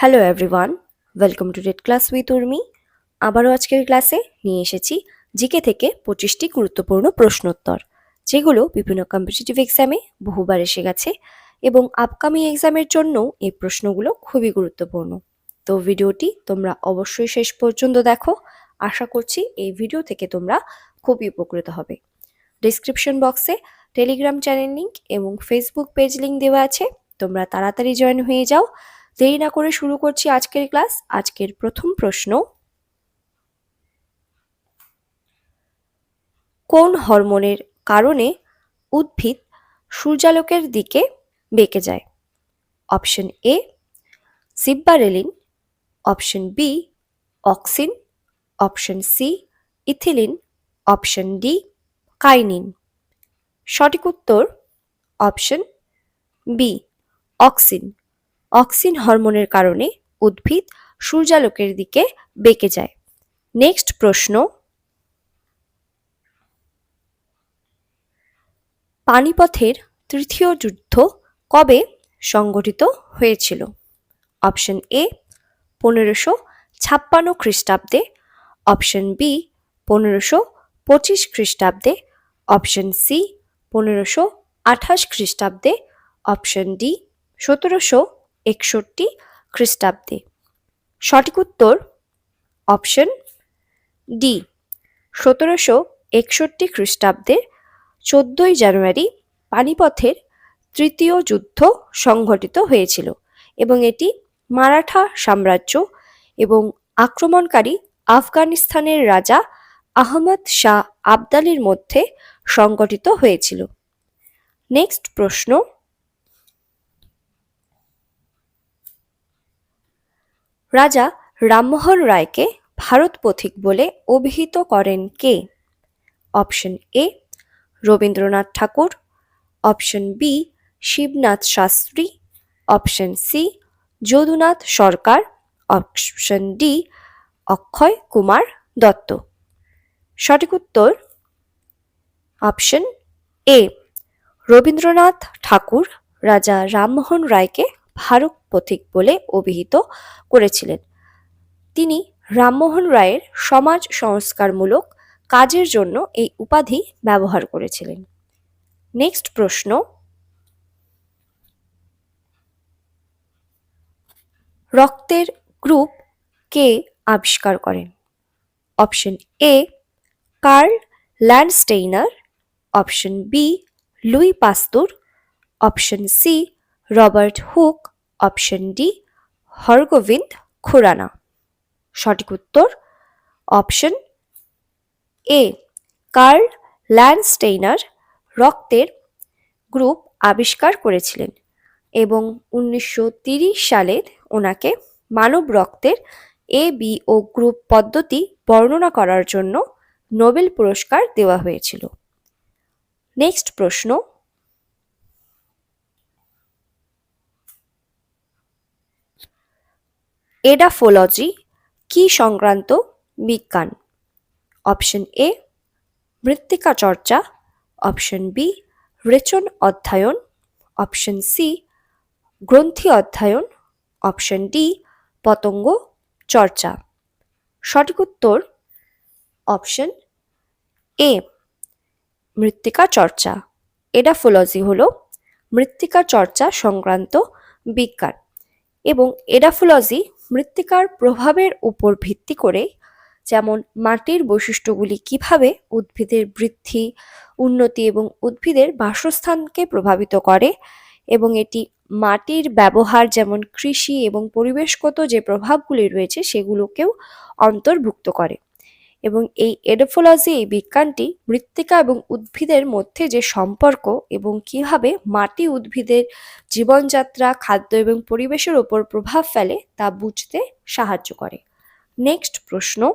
Hello everyone welcome to red class with Urmi আবারও আজকের ক্লাসে নিয়ে এসেছি জিকে থেকে পঁচিশটি গুরুত্বপূর্ণ প্রশ্নোত্তর, যেগুলো বিভিন্ন কম্পিটিটিভ এক্সামে বহুবার এসে গেছে এবং আপকামিং এক্সামের জন্য এই প্রশ্নগুলো খুবই গুরুত্বপূর্ণ। তো ভিডিওটি তোমরা অবশ্যই শেষ পর্যন্ত দেখো। আশা করছি এই ভিডিও থেকে তোমরা খুবই উপকৃত হবে। ডিসক্রিপশন বক্সে টেলিগ্রাম চ্যানেল লিঙ্ক এবং ফেসবুক পেজ লিঙ্ক দেওয়া আছে। তোমরা তাড়াতাড়ি জয়েন হয়ে যাও। দেরি না করে শুরু করছি আজকের ক্লাস। আজকের প্রথম প্রশ্ন, কোন হরমোনের কারণে উদ্ভিদ সূর্যালোকের দিকে বেঁকে যায়? Option A, gibberellin. Option B, auxin. Option C, ethylene. Option D, kinin. সঠিক উত্তর অপশন বি, অক্সিন। অক্সিন হরমোনের কারণে উদ্ভিদ সূর্যালোকের দিকে বেঁকে যায়। নেক্সট প্রশ্ন। পানিপথের তৃতীয় যুদ্ধ কবে সংগঠিত হয়েছিল? অপশন এ, পনেরোশো ছাপ্পান্ন খ্রিস্টাব্দে। অপশন বি, পনেরোশো পঁচিশ খ্রিস্টাব্দে। অপশন সি, পনেরোশো আঠাশ খ্রিস্টাব্দে। অপশন ডি, সতেরোশো একষট্টি খ্রিস্টাব্দে। সঠিক উত্তর অপশন ডি, সতেরোশো একষট্টি খ্রিস্টাব্দে চোদ্দই জানুয়ারি পানিপথের তৃতীয় যুদ্ধ সংঘটিত হয়েছিল এবং এটি মারাঠা সাম্রাজ্য এবং আক্রমণকারী আফগানিস্তানের রাজা আহমদ শাহ আবদালির মধ্যে সংগঠিত হয়েছিল। নেক্সট প্রশ্ন রাজা রামমোহন রায়কে ভারত পথিক বলে অভিহিত করেন কে? Option A, Rabindranath Thakur. Option B, Shibnath Shastri. Option C, Jadunath Sarkar. Option D, Akshay Kumar Dutta. সঠিক উত্তর অপশন এ, রবীন্দ্রনাথ ঠাকুর। রাজা রামমোহন রায়কে ভারত পথিক বলে অভিহিত করেছিলেন। তিনি রামমোহন রায়ের সমাজ সংস্কারমূলক কাজের জন্য এই উপাধি ব্যবহার করেছিলেন। নেক্সট প্রশ্ন। রক্তের গ্রুপ কে আবিষ্কার করেন? Option A, Karl Landsteiner. Option B, Louis Pasteur. Option C, Robert Hooke. Option D, Hargobind Khorana. সঠিক উত্তর, অপশন এ, কার্ল ল্যান্ডস্টেইনার রক্তের গ্রুপ আবিষ্কার করেছিলেন এবং উনিশশো সালের ওনাকে মানব রক্তের এ বি ও গ্রুপ পদ্ধতি বর্ণনা করার জন্য নোবেল পুরস্কার দেওয়া হয়েছিল। নেক্সট প্রশ্ন এডাফোলজি, কি সংক্রান্ত বিজ্ঞান? অপশন এ, মৃত্তিকা চর্চা। অপশন বি, রেচন অধ্যয়ন। অপশন সি, গ্রন্থি অধ্যয়ন। অপশন ডি, পতঙ্গ চর্চা। সঠিক উত্তর, অপশন এ, মৃত্তিকা চর্চা। এডাফোলজি হলো মৃত্তিকা চর্চা সংক্রান্ত বিজ্ঞান এবং এডাফোলজি মৃত্তিকার প্রভাবের উপর ভিত্তি করে যেমন মাটির বৈশিষ্ট্যগুলি কীভাবে উদ্ভিদের বৃদ্ধি, উন্নতি এবং উদ্ভিদের বাসস্থানকে প্রভাবিত করে এবং এটি মাটির ব্যবহার যেমন কৃষি এবং পরিবেশগত যে প্রভাবগুলি রয়েছে সেগুলোকেও অন্তর্ভুক্ত করে। এবং এই এডোফোলজি, এই বিজ্ঞানটি মৃত্তিকা এবং উদ্ভিদের মধ্যে যে সম্পর্ক এবং কীভাবে মাটি উদ্ভিদের জীবনযাত্রা, খাদ্য এবং পরিবেশের ওপর প্রভাব ফেলে তা বুঝতে সাহায্য করে। নেক্সট প্রশ্ন।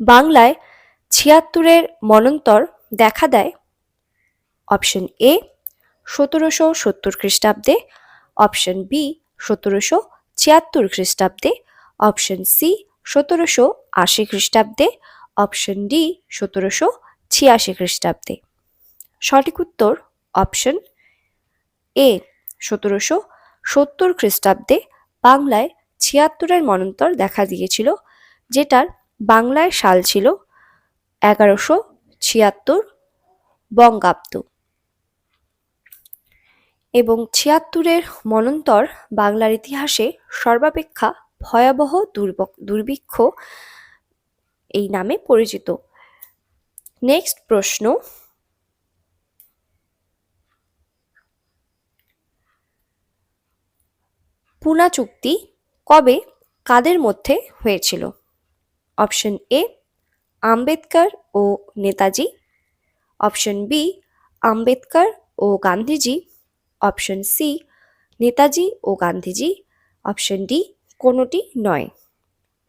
বাংলায় ছিয়াত্তরের মনন্তর দেখা দেয়। অপশন এ, সতেরোশো সত্তর খ্রিস্টাব্দে অপশন বি সতেরোশো ছিয়াত্তর খ্রিস্টাব্দে, অপশন সি সতেরোশো আশি খ্রিস্টাব্দে, অপশন ডি সতেরোশো ছিয়াশি খ্রিস্টাব্দে। সঠিক উত্তর অপশন এ সতেরোশো সত্তর খ্রিস্টাব্দে বাংলায় ছিয়াত্তরের মনন্তর দেখা দিয়েছিল, যেটার বাংলায় সাল ছিল এগারোশো ছিয়াত্তর বঙ্গাব্দ। এবং ছিয়াত্তরের মনন্তর বাংলার ইতিহাসে সর্বাপেক্ষা ভয়াবহ দুর্ভিক্ষ এই নামে পরিচিত। নেক্সট প্রশ্ন। পুনা চুক্তি কবে, কাদের মধ্যে হয়েছিল? অপশন এ আম্বেদকর ও নেতাজি। অপশন বি আম্বেদকর ও গান্ধীজি। অপশন সি নেতাজি ও গান্ধীজি। অপশন ডি কোনোটি নয়।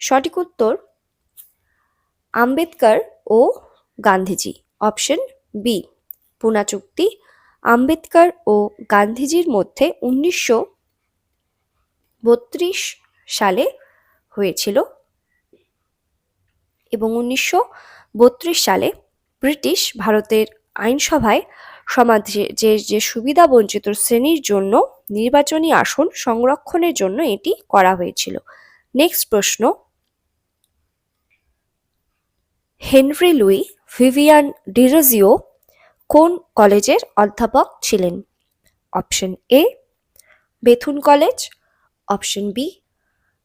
সঠিক উত্তর, আম্বেদকর ও গান্ধীজি। অপশন বি পুনা চুক্তি। আম্বেদকর ও গান্ধীজির মধ্যে উনিশশো বত্রিশ সালে হয়েছিল এবং উনিশশো বত্রিশ সালে ব্রিটিশ ভারতের আইনসভায় সমাজে যে যে সুবিধা বঞ্চিত শ্রেণির জন্য নির্বাচনী আসন সংরক্ষণের জন্য এটি করা হয়েছিল। নেক্সট প্রশ্ন। হেনরি লুই ভিভিয়ান ডিরোজিও কোন কলেজের অধ্যাপক ছিলেন? Option A, Bethune college. Option B,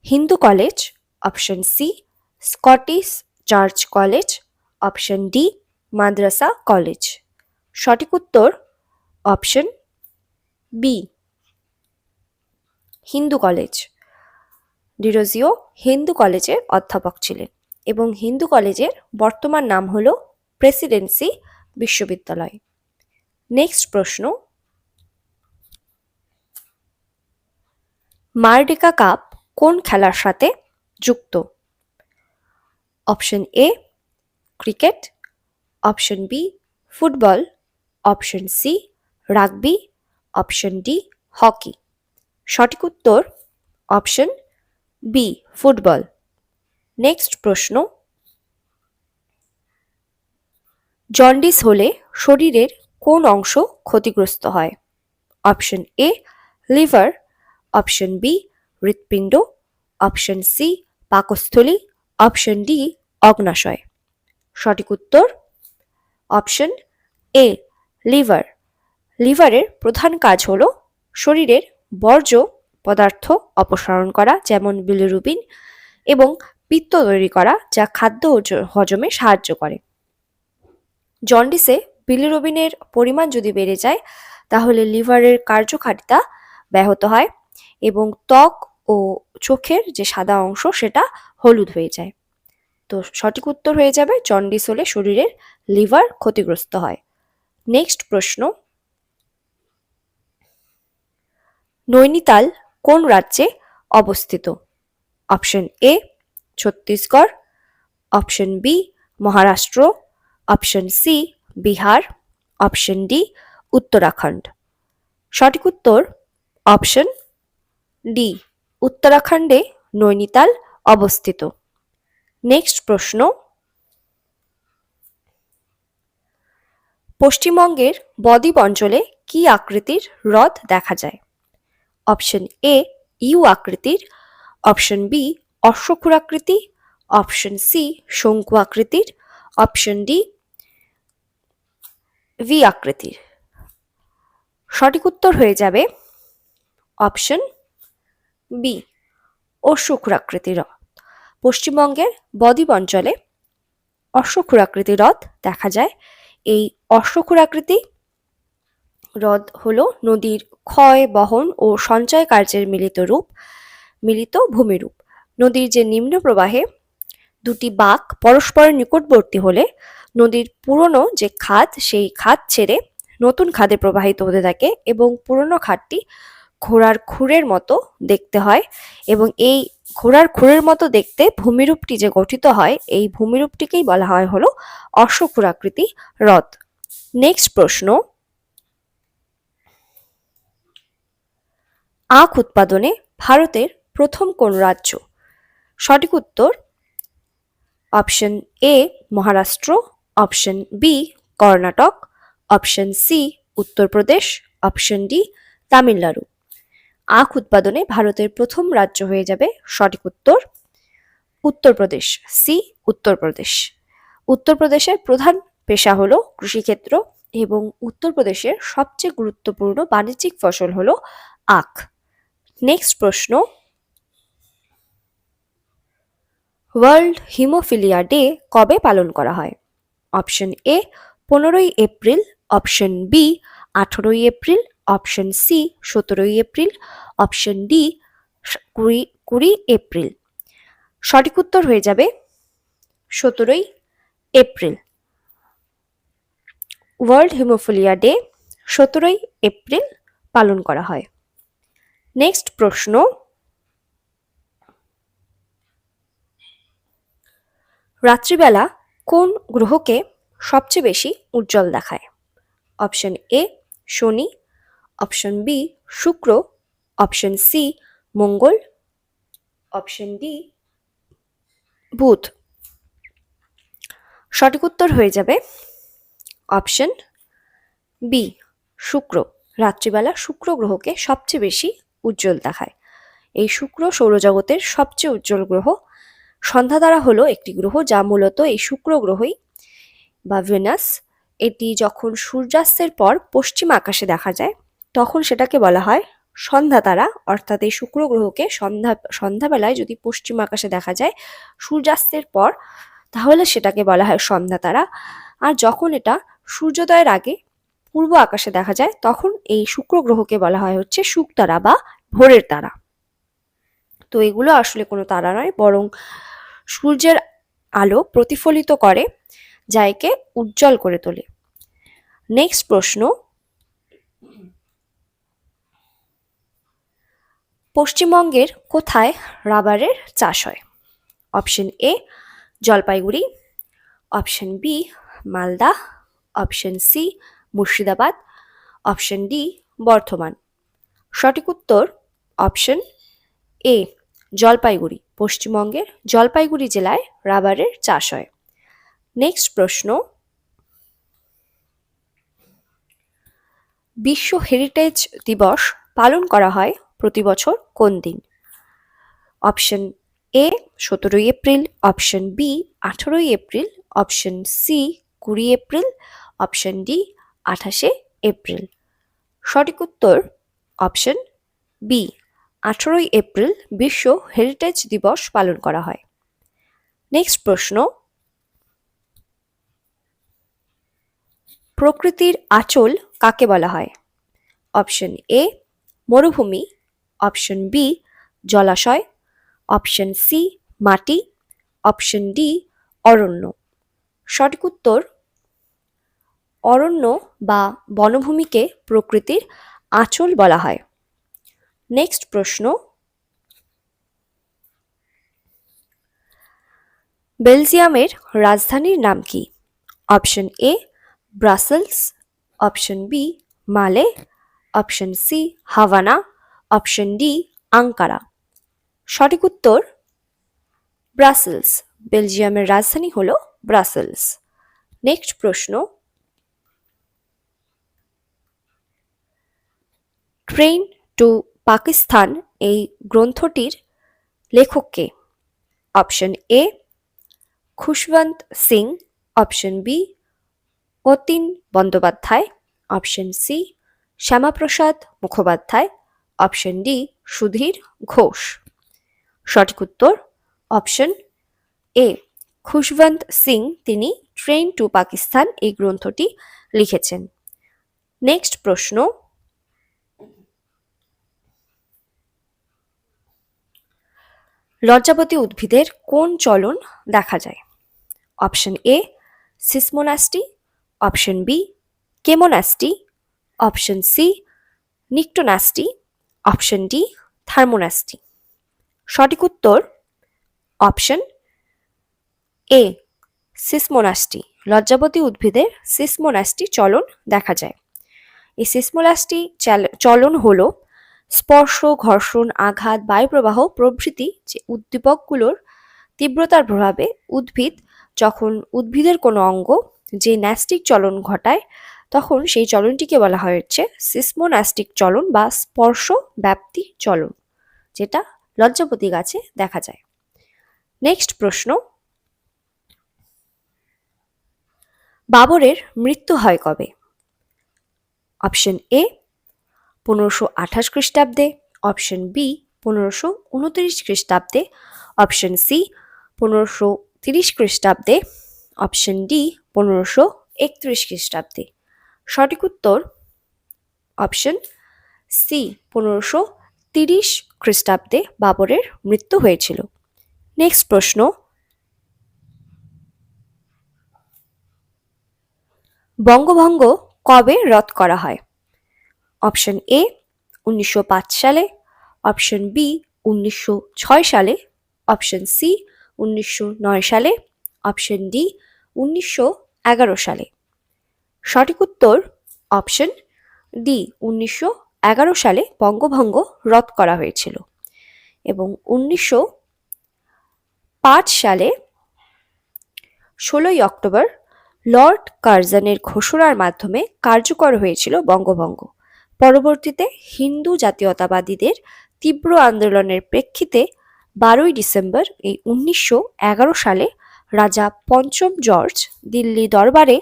Hindu college. Option C, Scottish church college. Option D, Madrasa college. সঠিক উত্তর option B Hindu college. Derozio Hindu কলেজের অধ্যাপক ছিলেন এবং হিন্দু কলেজের বর্তমান নাম হল প্রেসিডেন্সি বিশ্ববিদ্যালয়। নেক্সট প্রশ্ন। মারডেকা কাপ কোন খেলার সাথে যুক্ত? Option A cricket. Option B football. Option C, rugby, option D, hockey. সঠিক উত্তর অপশন বি, ফুটবল। নেক্সট প্রশ্ন। জন্ডিস হলে শরীরের কোন অংশ ক্ষতিগ্রস্ত হয়? Option A, liver, option B, হৃৎপিণ্ড, অপশন সি, পাকস্থলী, অপশন ডি, অগ্নাশয়। সঠিক উত্তর অপশন এ লিভার। লিভারের প্রধান কাজ হল শরীরের বর্জ্য পদার্থ অপসারণ করা, যেমন বিলিরুবিন, এবং পিত্ত তৈরি করা, যা খাদ্য হজ- হজমে সাহায্য করে। জন্ডিসে বিলিরুবিনের পরিমাণ যদি বেড়ে যায়, তাহলে লিভারের কার্যকারিতা ব্যাহত হয় এবং ত্বক ও চোখের যে সাদা অংশ, সেটা হলুদ হয়ে যায়। তো সঠিক উত্তর হয়ে যাবে, জন্ডিস হলে শরীরের লিভার ক্ষতিগ্রস্ত হয়। নেক্সট প্রশ্ন. নৈনিতাল কোন রাজ্যে অবস্থিত? Option A Chhattisgarh option B Maharashtra option C Bihar option D Uttarakhand সঠিক উত্তর অপশন ডি উত্তরাখণ্ডে নৈনিতাল অবস্থিত। নেক্সট প্রশ্ন. পশ্চিমবঙ্গের বদ্বীপ অঞ্চলে কি আকৃতির হ্রদ দেখা যায়? অপশন এ ইউ আকৃতির। অপশন বি অশ্বক্ষুরাকৃতি অপশন সি শঙ্কু আকৃতির। অপশন ডি ভি আকৃতির। সঠিক উত্তর হয়ে যাবে অপশন বি অশ্বক্ষুরাকৃতি হ্রদ। পশ্চিমবঙ্গের বদ্বীপ অঞ্চলে অশ্বক্ষুরাকৃতি হ্রদ দেখা যায়। এই অশ্বক্ষুরাকৃতি হ্রদ হলো নদীর ক্ষয়, বহন ও সঞ্চয় কার্যের মিলিত রূপ, মিলিত ভূমিরূপ। নদীর যে নিম্ন প্রবাহে দুটি বাঁক পরস্পরের নিকটবর্তী হলে নদীর পুরনো যে খাদ, সেই খাদ ছেড়ে নতুন খাদে প্রবাহিত হতে থাকে এবং পুরনো খাদটি ঘোড়ার খুরের মতো দেখতে হয় এবং এই ঘোড়ার খুরের মতো দেখতে ভূমিরূপটি যে গঠিত হয়, এই ভূমিরূপটিকেই বলা হয় হলো অশ্বক্ষুরাকৃতি হ্রদ। নেক্সট প্রশ্ন। আখ উৎপাদনে ভারতের প্রথম কোন রাজ্য? সঠিক উত্তর option A Maharashtra, option B Karnataka, option C Uttar Pradesh, option D Tamil Nadu. আখ উৎপাদনে ভারতের প্রথম রাজ্য হয়ে যাবে সঠিক উত্তর উত্তরপ্রদেশ সি উত্তরপ্রদেশ। উত্তরপ্রদেশের প্রধান পেশা হলো কৃষিক্ষেত্র এবং উত্তরপ্রদেশের সবচেয়ে গুরুত্বপূর্ণ বাণিজ্যিক ফসল হল আখ। নেক্সট প্রশ্ন ওয়ার্ল্ড হিমোফিলিয়া ডে কবে পালন করা হয়? অপশন এ পনেরোই এপ্রিল। অপশন বি আঠেরোই এপ্রিল। অপশন সি সতেরোই এপ্রিল, অপশন ডি কুড়ি কুড়ি এপ্রিল। সঠিক উত্তর হয়ে যাবে সতেরোই এপ্রিল। ওয়ার্ল্ড হিমোফিলিয়া ডে সতেরোই এপ্রিল পালন করা হয়। নেক্সট প্রশ্ন। রাত্রিবেলা কোন গ্রহকে সবচেয়ে বেশি উজ্জ্বল দেখায়? অপশন এ, শনি অপশন বি শুক্র, অপশন সি মঙ্গল, অপশন ডি বুধ। সঠিক উত্তর হয়ে যাবে অপশন বি শুক্র। রাত্রিবেলা শুক্র গ্রহকে সবচেয়ে বেশি উজ্জ্বল দেখায়। এই শুক্র সৌরজগতের সবচেয়ে উজ্জ্বল গ্রহ। সন্ধ্যা তারা হলো একটি গ্রহ যা মূলত এই শুক্র গ্রহই বা ভেনাস। এটি যখন সূর্যাস্তের পর পশ্চিম আকাশে দেখা যায় তখন সেটাকে বলা হয় সন্ধ্যা তারা, অর্থাৎ এই শুক্র গ্রহকে সন্ধ্যা, সন্ধ্যাবেলায় যদি পশ্চিম আকাশে দেখা যায় সূর্যাস্তের পর, তাহলে সেটাকে বলা হয় সন্ধ্যা তারা। আর যখন এটা সূর্যোদয়ের আগে পূর্ব আকাশে দেখা যায়, তখন এই শুক্র গ্রহকে বলা হয় হচ্ছে শুকতারা বা ভোরের তারা। তো এগুলো আসলে কোনো তারা নয়, বরং সূর্যের আলো প্রতিফলিত করে, যা একে উজ্জ্বল করে তোলে। নেক্সট প্রশ্ন পশ্চিমবঙ্গের কোথায় রাবারের চাষ হয়? Option A, Jalpaiguri. Option B, Malda. Option C, Murshidabad. Option D, Bardhaman. সঠিক উত্তর অপশন এ, জলপাইগুড়ি। পশ্চিমবঙ্গের জলপাইগুড়ি জেলায় রাবারের চাষ হয়। নেক্সট প্রশ্ন। বিশ্ব হেরিটেজ দিবস পালন করা হয় প্রতি বছর কোন দিন? অপশন এ, সতেরোই এপ্রিল, অপশন বি, আঠেরোই এপ্রিল, অপশন সি, কুড়ি এপ্রিল, অপশন ডি, আঠাশে এপ্রিল। সঠিক উত্তর অপশন বি, আঠেরোই এপ্রিল, বিশ্ব হেরিটেজ দিবস পালন করা হয়। নেক্সট প্রশ্ন। প্রকৃতির আঁচল কাকে বলা হয়? অপশন এ, মরুভূমি অপশন বি, জলাশয়, অপশন সি, মাটি, অপশন ডি, অরণ্য। সঠিক উত্তর, অরণ্য বা বনভূমিকে প্রকৃতির আঁচল বলা হয়। নেক্সট প্রশ্ন, বেলজিয়ামের রাজধানীর নাম কি? Option A, Brussels, option B, Male, option C, Havana. Option D, Ankara. সঠিক উত্তর, ব্রাসেলস। বেলজিয়ামের রাজধানী হল ব্রাসেলস। নেক্সট প্রশ্ন। ট্রেন টু পাকিস্তান, এই গ্রন্থটির লেখককে option A, Khushwant Singh. Option B, Atin Bandyopadhyay. Option C, Shyamaprasad Mukhopadhyay. Option D, Sudhir Ghosh. সঠিক উত্তর, অপশন এ, খুশবন্ত সিং। তিনি ট্রেন টু পাকিস্তান এই গ্রন্থটি লিখেছেন। নেক্সট প্রশ্ন লজ্জাপতি উদ্ভিদের কোন চলন দেখা যায়? Option A, seismonasty. Option B, chemonasty. Option C, nyctinasty. Option D, thermonasty. সঠিক উত্তর, অপশন এ, সিসমোনাস্টি। লজ্জাবতী উদ্ভিদের সিসমোনাস্টি চলন দেখা যায়। এই সিসমোনাস্টি চলন হলো স্পর্শ, ঘর্ষণ, আঘাত, বায়ুপ্রবাহ প্রভৃতি যে উদ্দীপকগুলোর তীব্রতার প্রভাবে উদ্ভিদ, যখন উদ্ভিদের কোনো অঙ্গ যে ন্যাস্টিক চলন ঘটায় তখন সেই চলনটিকে বলা হয়েছে সিসমোনাস্টিক চলন বা স্পর্শ ব্যাপ্তি চলন, যেটা লজ্জাপতি গাছে দেখা যায়। নেক্সট প্রশ্ন। বাবরের মৃত্যু হয় কবে? অপশন এ, পনেরোশো আঠাশ খ্রিস্টাব্দে। অপশন বি, পনেরোশো উনত্রিশ খ্রিস্টাব্দে। অপশন সি, পনেরোশো তিরিশ খ্রিস্টাব্দে। অপশন ডি, পনেরোশো একত্রিশ খ্রিস্টাব্দে। সঠিক উত্তর অপশন সি, পনেরোশো তিরিশ খ্রিস্টাব্দে বাবরের মৃত্যু হয়েছিল। নেক্সট প্রশ্ন। বঙ্গভঙ্গ কবে রদ করা হয়? অপশন এ, উনিশশো পাঁচ সালে, অপশন বি, উনিশশো ছয় সালে, অপশন সি, উনিশশো নয় সালে, অপশন ডি, উনিশশো এগারো সালে। সঠিক উত্তর অপশন ডি, উনিশশো এগারো সালে বঙ্গভঙ্গ রদ করা হয়েছিল এবং উনিশশো সালে ষোলোই অক্টোবর লর্ড কার্জনের ঘোষণার মাধ্যমে কার্যকর হয়েছিল বঙ্গভঙ্গ। পরবর্তীতে হিন্দু জাতীয়তাবাদীদের তীব্র আন্দোলনের প্রেক্ষিতে বারোই ডিসেম্বর এই উনিশশো এগারো সালে রাজা পঞ্চম জর্জ দিল্লি দরবারে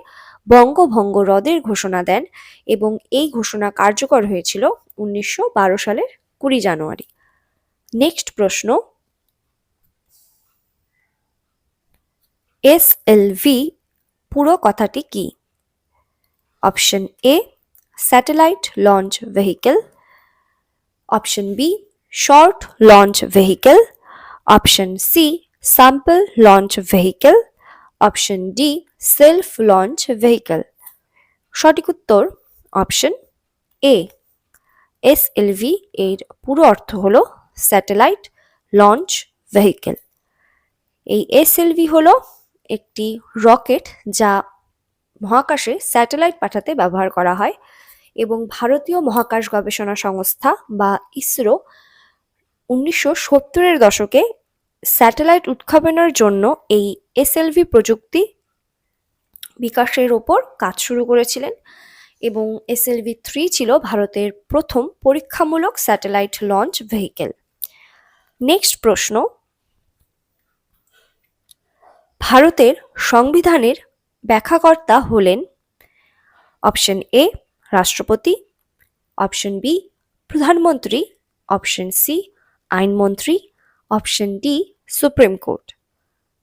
বঙ্গভঙ্গ রদের ঘোষণা দেন এবং এই ঘোষণা কার্যকর হয়েছিল উনিশশো বারো সালের কুড়ি জানুয়ারি। নেক্সট প্রশ্ন। এস এল ভি পুরো কথাটি কি? Option A, satellite launch vehicle. Option B, short launch vehicle. Option C, sample launch vehicle. Option D self launch vehicle সঠিক উত্তর অপশন এ এস এলভি এর পুরো অর্থ হলো স্যাটেলাইট লঞ্চ ভেহিকেল এই এসএলভি হলো একটি রকেট যা মহাকাশে স্যাটেলাইট পাঠাতে ব্যবহার করা হয় এবং ভারতীয় মহাকাশ গবেষণা সংস্থা বা ইসরো উনিশশো সত্তরের দশকে স্যাটেলাইট উৎক্ষেপণের জন্য এই এসএলভি প্রযুক্তি বিকাশের ওপর কাজ শুরু করেছিলেন এবং এসএলভি থ্রি ছিল ভারতের প্রথম পরীক্ষামূলক স্যাটেলাইট লঞ্চ ভেহিকেল নেক্সট প্রশ্ন, ভারতের সংবিধানের ব্যাখ্যাকর্তা হলেন অপশন এ রাষ্ট্রপতি অপশন বি প্রধানমন্ত্রী অপশন সি আইনমন্ত্রী অপশন ডি সুপ্রিম কোর্ট।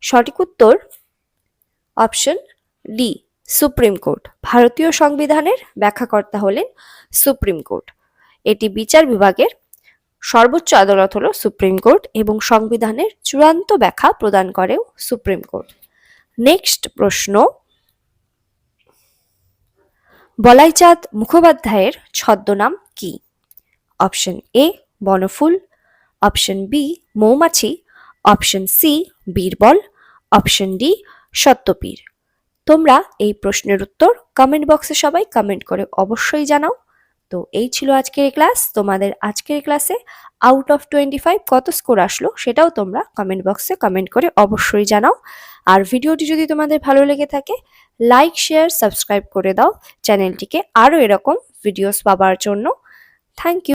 সঠিক উত্তর অপশন ডি সুপ্রিম কোর্ট। ভারতীয় সংবিধানের ব্যাখ্যাকর্তা হলেন সুপ্রিম কোর্ট। এটি বিচার বিভাগের সর্বোচ্চ আদালত হলো সুপ্রিম কোর্ট এবং সংবিধানের চূড়ান্ত ব্যাখ্যা প্রদান করেও সুপ্রিম কোর্ট। নেক্সট প্রশ্ন। বলাইচাঁদ মুখোপাধ্যায়ের ছদ্মনাম কি? Option A, Banaphool. Option B, Moumachhi. Option C, Birbal. Option D, Satyapir. তোমরা এই প্রশ্নের উত্তর কমেন্ট বক্সে সবাই কমেন্ট করে অবশ্যই জানাও। তো এই ছিল আজকের ক্লাস তোমাদের আজকের ক্লাসে আউট অফ টোয়েন্টি ফাইভ কত স্কোর আসলো সেটাও তোমরা কমেন্ট বক্সে কমেন্ট করে অবশ্যই জানাও। আর ভিডিওটি যদি তোমাদের ভালো লেগে থাকে লাইক শেয়ার সাবস্ক্রাইব করে দাও। চ্যানেলটিকে আরও এরকম ভিডিওস পাবার জন্য। Thank you